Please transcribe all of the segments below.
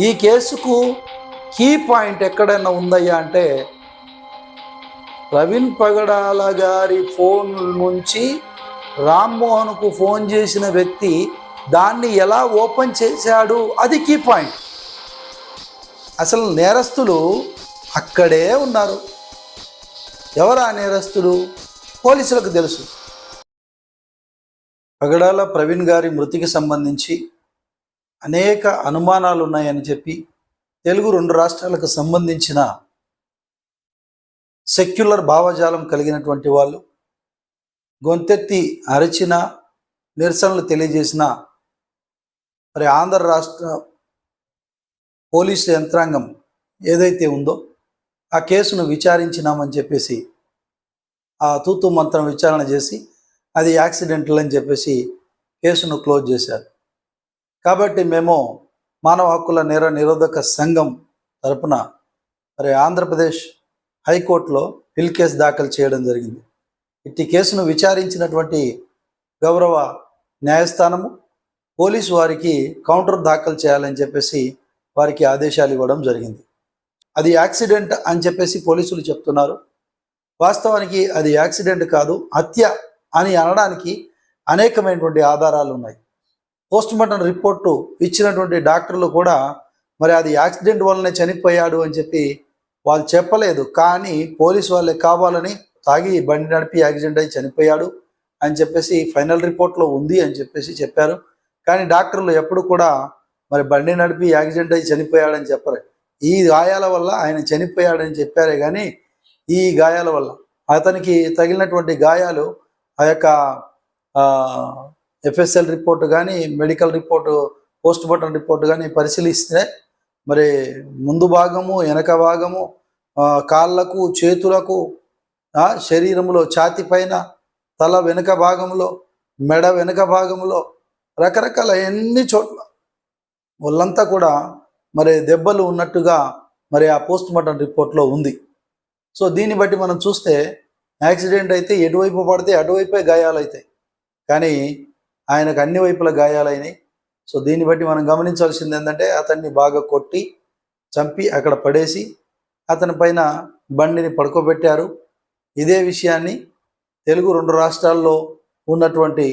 ఈ కేసుకు key point ఎక్కడైనా ఉందయ్యా అంటే ప్రవీణ్ పగడాల గారి ఫోన్ నుంచి రామ్మోహన్కు ఫోన్ చేసిన వ్యక్తి దాన్ని ఎలా ఓపెన్ చేశాడు అది కీ పాయింట్. అసలు నేరస్తులు అక్కడే ఉన్నారు. ఎవరా నేరస్తులు? పోలీసులకు తెలుసు. పగడాల ప్రవీణ్ గారి మృతికి సంబంధించి అనేక అనుమానాలు ఉన్నాయని చెప్పి తెలుగు రెండు రాష్ట్రాలకు సంబంధించిన సెక్యులర్ భావజాలం కలిగినటువంటి వాళ్ళు గొంతెత్తి అరిచిన నిరసనలు తెలియజేసిన మరి ఆంధ్ర రాష్ట్ర పోలీసు యంత్రాంగం ఏదైతే ఉందో ఆ కేసును విచారించినామని చెప్పేసి ఆ తూతు మంత్రం విచారణ చేసి అది యాక్సిడెంటల్ అని చెప్పేసి కేసును క్లోజ్ చేశారు. కాబట్టి మేము మానవ హక్కుల నేర నిరోధక సంఘం తరపున మరి ఆంధ్రప్రదేశ్ హైకోర్టులో పిల్ కేసు దాఖలు చేయడం జరిగింది. ఇట్టి కేసును విచారించినటువంటి గౌరవ న్యాయస్థానము పోలీసు వారికి కౌంటర్ దాఖలు చేయాలని చెప్పేసి వారికి ఆదేశాలు ఇవ్వడం జరిగింది. అది యాక్సిడెంట్ అని చెప్పేసి పోలీసులు చెప్తున్నారు. వాస్తవానికి అది యాక్సిడెంట్ కాదు హత్య అని అనడానికి అనేకమైనటువంటి ఆధారాలు ఉన్నాయి. పోస్ట్ మార్టం రిపోర్టు ఇచ్చినటువంటి డాక్టర్లు కూడా మరి అది యాక్సిడెంట్ వల్లనే చనిపోయాడు అని చెప్పి వాళ్ళు చెప్పలేదు. కానీ పోలీసు వాళ్ళే కావాలని తాగి బండి నడిపి యాక్సిడెంట్ అయి చనిపోయాడు అని చెప్పేసి ఫైనల్ రిపోర్ట్లో ఉంది అని చెప్పేసి చెప్పారు. కానీ డాక్టర్లు ఎప్పుడు కూడా మరి బండి నడిపి యాక్సిడెంట్ అయి చనిపోయాడని చెప్పరు. ఈ గాయాల వల్ల ఆయన చనిపోయాడని చెప్పారే కానీ ఈ గాయాల వల్ల అతనికి తగిలినటువంటి గాయాలు ఆ యొక్క ఎఫ్ఎస్ఎల్ రిపోర్ట్ కానీ medical report post mortem report కానీ పరిశీలిస్తే మరి ముందు భాగము వెనక భాగము కాళ్ళకు చేతులకు శరీరంలో ఛాతి పైన తల వెనుక భాగంలో మెడ వెనుక భాగంలో రకరకాల ఎన్ని చోట్ల ఒళ్ళంతా కూడా మరి దెబ్బలు ఉన్నట్టుగా మరి ఆ పోస్ట్ మార్టం రిపోర్ట్లో ఉంది. సో దీన్ని బట్టి మనం చూస్తే యాక్సిడెంట్ అయితే ఎటువైపు పడితే అటువైపే గాయాలు అవుతాయి కానీ ఆయనకు అన్ని వైపుల గాయాలైనాయి. సో దీన్ని బట్టి మనం గమనించాల్సింది ఏంటంటే అతన్ని బాగా కొట్టి చంపి అక్కడ పడేసి అతని పైన బండిని పడుకోబెట్టారు. ఇదే విషయాన్ని తెలుగు రెండు రాష్ట్రాల్లో ఉన్నటువంటి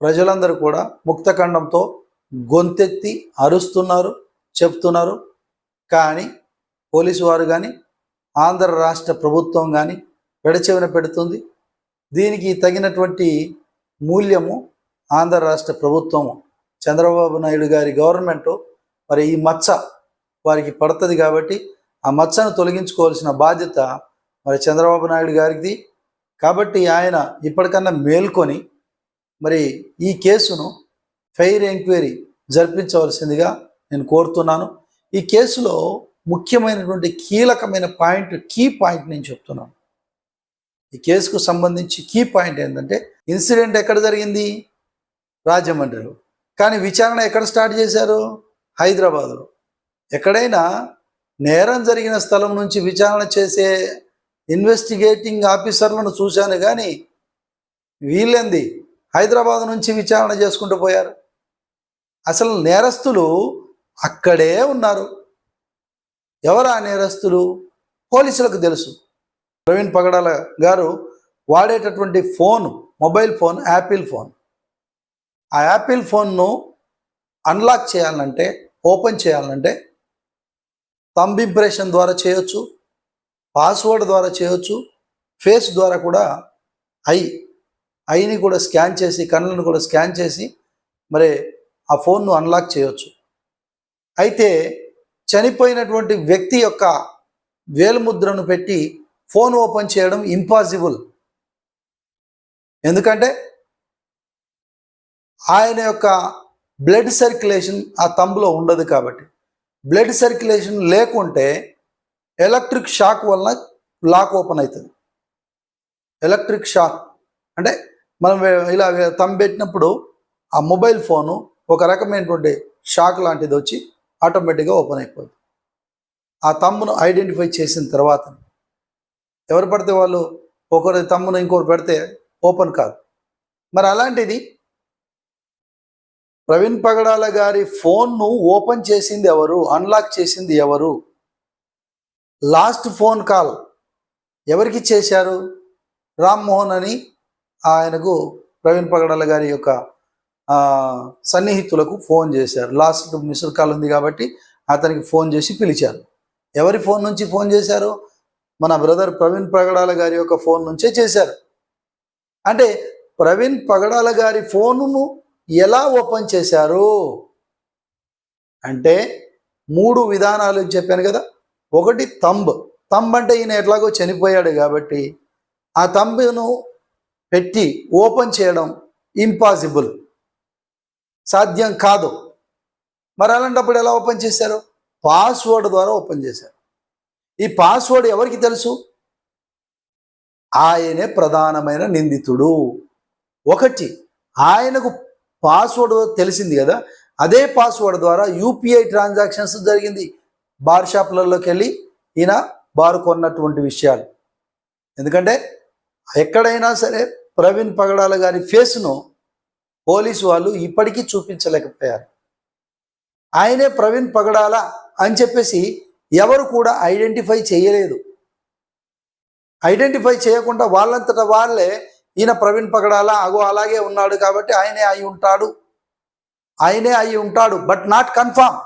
ప్రజలందరూ కూడా ముక్తఖండంతో గొంతెత్తి అరుస్తున్నారు చెప్తున్నారు. కానీ పోలీసు వారు కానీ ఆంధ్ర రాష్ట్ర ప్రభుత్వం కానీ పెడచెవిన పెడుతుంది. దీనికి తగినటువంటి మూల్యము ఆంధ్ర రాష్ట్ర ప్రభుత్వం చంద్రబాబు నాయుడు గారి గవర్నమెంట్ మరి ఈ మచ్చ వారికి పడుతుంది కాబట్టి ఆ మచ్చను తొలగించుకోవాల్సిన బాధ్యత మరి చంద్రబాబు నాయుడు గారిది. కాబట్టి ఆయన ఇప్పటికన్నా మేల్కొని మరి ఈ కేసును ఫెయిర్ ఎంక్వైరీ జరిపించవలసిందిగా నేను కోరుతున్నాను. ఈ కేసులో ముఖ్యమైనటువంటి కీలకమైన పాయింట్ కీ పాయింట్ నేను చెప్తున్నాను. ఈ కేసుకు సంబంధించి కీ పాయింట్ ఏంటంటే ఇన్సిడెంట్ ఎక్కడ జరిగింది? రాజమండ్రిలో. కానీ విచారణ ఎక్కడ స్టార్ట్ చేశారు? హైదరాబాదులో. ఎక్కడైనా నేరం జరిగిన స్థలం నుంచి విచారణ చేసే ఇన్వెస్టిగేటింగ్ ఆఫీసర్లను చూశాను కానీ వీళ్ళంది? హైదరాబాద్ నుంచి విచారణ చేసుకుంటూ పోయారు. అసలు నేరస్తులు అక్కడే ఉన్నారు. ఎవరా నేరస్తులు? పోలీసులకు తెలుసు. ప్రవీణ్ పగడాల గారు వాడేటటువంటి phone mobile phone Apple phone. ఆ యాపిల్ ఫోన్ను అన్లాక్ చేయాలంటే ఓపెన్ చేయాలంటే థంబ్ ఇంప్రెషన్ ద్వారా చేయొచ్చు పాస్వర్డ్ ద్వారా చేయొచ్చు ఫేస్ ద్వారా కూడా ఐ ఐని కూడా స్కాన్ చేసి కళ్ళను కూడా స్కాన్ చేసి మరి ఆ ఫోన్ను అన్లాక్ చేయొచ్చు. అయితే చనిపోయినటువంటి వ్యక్తి యొక్క వేలుముద్రను పెట్టి ఫోన్ ఓపెన్ చేయడం ఇంపాసిబుల్ ఎందుకంటే ఆయన యొక్క బ్లడ్ సర్క్యులేషన్ ఆ తంబులో ఉండదు కాబట్టి. బ్లడ్ సర్క్యులేషన్ లేకుంటే ఎలక్ట్రిక్ షాక్ వలన లాక్ ఓపెన్ అవుతుంది ఎలక్ట్రిక్ షాక్ అంటే మనం ఇలా వే- తంబు పెట్టినప్పుడు ఆ మొబైల్ ఫోను ఒక రకమైనటువంటి షాక్ లాంటిది వచ్చి ఆటోమేటిక్గా ఓపెన్ అయిపోతుంది ఆ తమ్మును ఐడెంటిఫై చేసిన తర్వాత ఎవరు పడితే వాళ్ళు ఒకరి తమ్మును ఇంకొకరు పెడితే ఓపెన్ కాదు. మరి అలాంటిది ప్రవీణ్ పగడాల గారి ఫోన్ను ఓపెన్ చేసింది ఎవరు? అన్లాక్ చేసింది ఎవరు? లాస్ట్ ఫోన్ కాల్ ఎవరికి చేశారు? రామ్మోహన్ అని ఆయనకు ప్రవీణ్ పగడాల గారి యొక్క సన్నిహితులకు ఫోన్ చేశారు. లాస్ట్ మిస్డ్ కాల్ ఉంది కాబట్టి అతనికి ఫోన్ చేసి పిలిచారు. ఎవరి ఫోన్ నుంచి ఫోన్ చేశారు? మన బ్రదర్ ప్రవీణ్ పగడాల గారి యొక్క ఫోన్ నుంచే చేశారు. అంటే ప్రవీణ్ పగడాల గారి ఫోనును ఎలా ఓపెన్ చేశారు? అంటే మూడు విధానాలు చెప్పాను కదా. ఒకటి తంబ్. తంబ్ అంటే ఈయన ఎట్లాగో చనిపోయాడు కాబట్టి ఆ తంబును పెట్టి ఓపెన్ చేయడం ఇంపాసిబుల్. సాధ్యం కాదు. మరి అలాంటప్పుడు ఎలా ఓపెన్ చేశారు? పాస్వర్డ్ ద్వారా ఓపెన్ చేశారు. ఈ పాస్వర్డ్ ఎవరికి తెలుసు? ఆయనే ప్రధానమైన నిందితుడు. ఒకటి ఆయనకు పాస్వర్డ్ తెలిసింది కదా? అదే పాస్వర్డ్ ద్వారా యూపీఐ ట్రాన్సాక్షన్స్ జరిగింది. బార్ షాప్లలోకి వెళ్ళి ఈయన బారు కొన్నటువంటి విషయాలు. ఎందుకంటే ఎక్కడైనా సరే ప్రవీణ్ పగడాల గారి ఫేస్ను పోలీసు వాళ్ళు ఇప్పటికీ చూపించలేకపోయారు. ఆయనే ప్రవీణ్ పగడాల అని చెప్పేసి ఎవరు కూడా ఐడెంటిఫై చేయలేదు. ఐడెంటిఫై చేయకుండా వాళ్ళంతటా వాళ్ళే ఈయన ప్రవీణ్ పగడాల అగో అలాగే ఉన్నాడు కాబట్టి ఆయనే అయి ఉంటాడు. ఆయనే అయి ఉంటాడు బట్ నాట్ కన్ఫామ్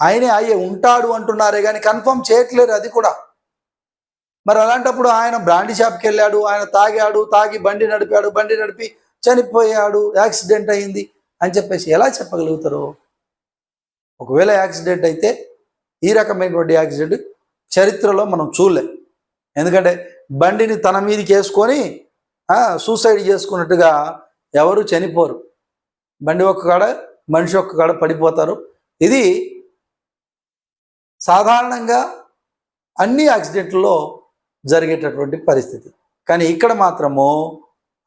ఆయనే అయ్యే ఉంటాడు అంటున్నారే కానీ కన్ఫర్మ్ చేయట్లేరు అది కూడా. మరి అలాంటప్పుడు ఆయన బ్రాండీ షాప్కి వెళ్ళాడు ఆయన తాగాడు తాగి బండి నడిపాడు బండి నడిపి చనిపోయాడు యాక్సిడెంట్ అయింది అని చెప్పేసి ఎలా చెప్పగలుగుతారు? ఒకవేళ యాక్సిడెంట్ అయితే ఈ రకమైనటువంటి యాక్సిడెంట్ చరిత్రలో మనం చూడలేం. ఎందుకంటే బండిని తన మీదకి వేసుకొని సూసైడ్ చేసుకున్నట్టుగా ఎవరు చనిపోరు. బండి ఒక్క కాడ మనిషి ఒక్క కాడ పడిపోతారు. ఇది సాధారణంగా అన్ని యాక్సిడెంట్లలో జరిగేటటువంటి పరిస్థితి. కానీ ఇక్కడ మాత్రము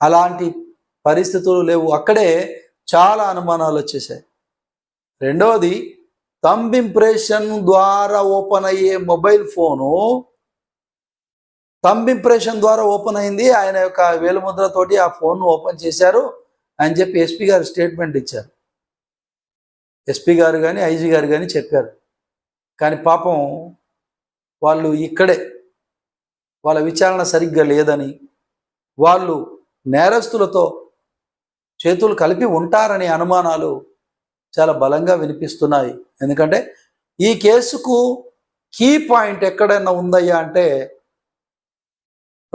అలాంటి పరిస్థితులు లేవు. అక్కడే చాలా అనుమానాలు వచ్చేసాయి. రెండవది థంబ్ ఇంప్రెషన్ ద్వారా ఓపెన్ అయ్యే మొబైల్ ఫోను థంబ్ ఇంప్రెషన్ ద్వారా ఓపెన్ అయింది. ఆయన యొక్క వేలుముద్రతోటి ఆ ఫోన్ ఓపెన్ చేశారు అని చెప్పి ఎస్పీ గారు స్టేట్మెంట్ ఇచ్చారు. ఎస్పీ గారు కానీ ఐజీ గారు కానీ చెప్పారు. కానీ పాపం వాళ్ళు ఇక్కడే వాళ్ళ విచారణ సరిగ్గా లేదని వాళ్ళు నేరస్తులతో చేతులు కలిపి ఉంటారనే అనుమానాలు చాలా బలంగా వినిపిస్తున్నాయి. ఎందుకంటే ఈ కేసుకు కీ పాయింట్ ఎక్కడైనా ఉందయ్యా అంటే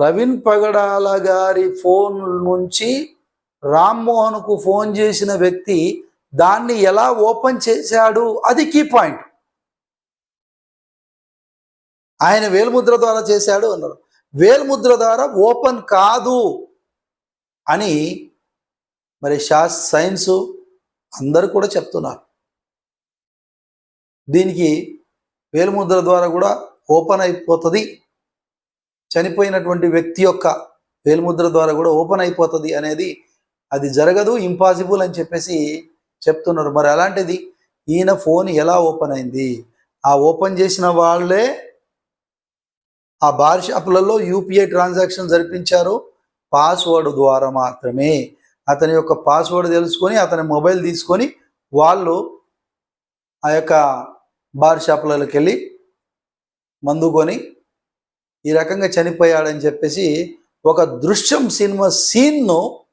ప్రవీణ్ పగడాల గారి ఫోన్ నుంచి రామ్మోహన్కు ఫోన్ చేసిన వ్యక్తి దాన్ని ఎలా ఓపెన్ చేశాడు? అది కీ పాయింట్. ఆయన వేలుముద్ర ద్వారా చేశాడు అన్నారు. వేలుముద్ర ద్వారా ఓపెన్ కాదు అని మరి శాస్ సైన్స్ అందరు కూడా చెప్తున్నారు. దీనికి వేలుముద్ర ద్వారా కూడా ఓపెన్ అయిపోతుంది. చనిపోయినటువంటి వ్యక్తి యొక్క వేలుముద్ర ద్వారా కూడా ఓపెన్ అయిపోతుంది అనేది అది జరగదు ఇంపాసిబుల్ అని చెప్పేసి చెప్తున్నారు. మరి అలాంటిది ఈయన ఫోన్ ఎలా ఓపెన్ అయింది? ఆ ఓపెన్ చేసిన వాళ్ళే ఆ బార్ షాపులలో యూపీఐ ట్రాన్సాక్షన్ జరిపించారు. పాస్వర్డ్ ద్వారా మాత్రమే. అతని యొక్క పాస్వర్డ్ తెలుసుకొని అతని మొబైల్ తీసుకొని వాళ్ళు ఆ యొక్క బార్ షాపులకి వెళ్ళి మందుకొని ఈ రకంగా చనిపోయాడని చెప్పేసి ఒక దృశ్యం సినిమా సీన్ను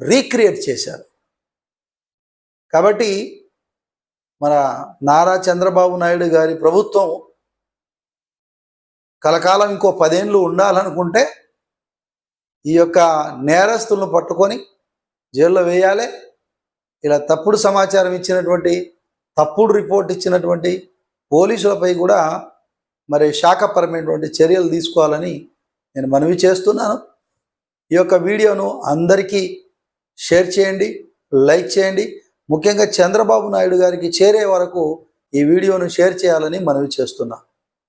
రీక్రియేట్ చేశారు. కాబట్టి మన నారా చంద్రబాబు నాయుడు గారి ప్రభుత్వం కలకాలం ఇంకో పదేళ్ళు ఉండాలనుకుంటే ఈ యొక్క నేరస్తులను పట్టుకొని జైల్లో వేయాలి. ఇలా తప్పుడు సమాచారం ఇచ్చినటువంటి తప్పుడు రిపోర్ట్ ఇచ్చినటువంటి పోలీసులపై కూడా మరి శాఖపరమైనటువంటి చర్యలు తీసుకోవాలని నేను మనవి చేస్తున్నాను. ఈ యొక్క వీడియోను అందరికీ షేర్ చేయండి లైక్ చేయండి. ముఖ్యంగా చంద్రబాబు నాయుడు గారికి చేరే వరకు ఈ వీడియోను షేర్ చేయాలని మనవి చేస్తున్నాను